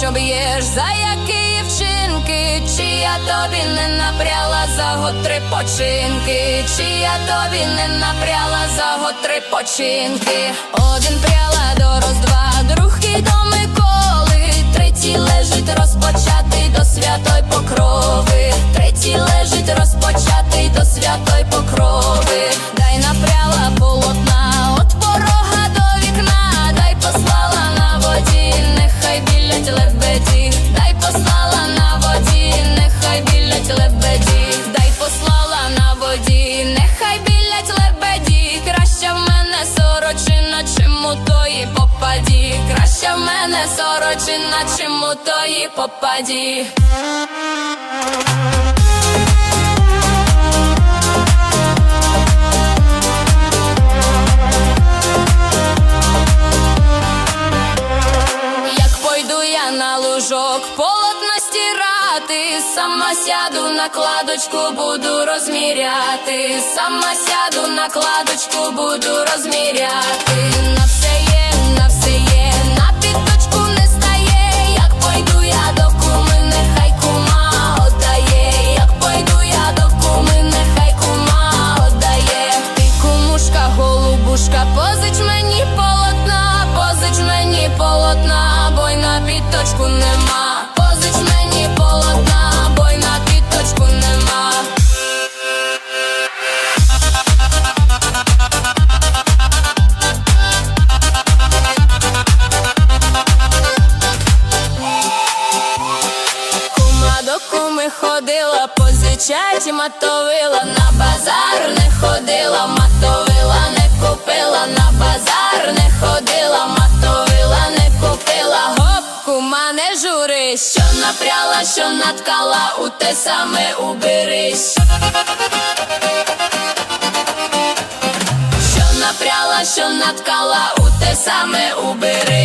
що б'єш, за які вчинки, чи я тобі не напряла за год три починки, чи я тобі не напряла за год три починки. Один пряла до роздва, другий до сорочина, чим у тої попаді, Краще в мене сорочина, чим у тої попаді. Сама сяду на кладочку, буду розміряти, сама сяду на кладочку, буду розміряти. Куми ходила, позичать матовила, на базар не ходила, матовила, не купила, на базар не ходила, матовила, не купила. Гоп, кума, не журись, що напряла, що наткала, у те саме уберись. Що напряла, що наткала, у те саме уберись.